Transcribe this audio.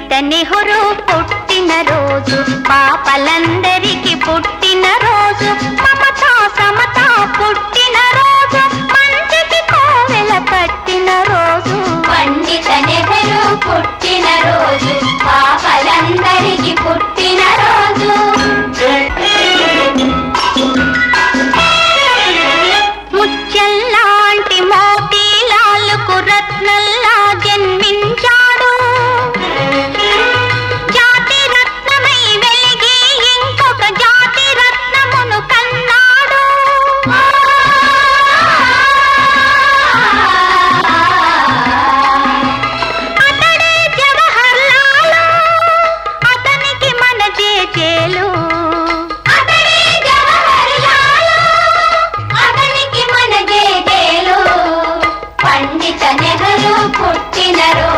ಈತನೆ ಹೊರೋ ಪೊಟ್ಟಿನರೋ Pandit Nehru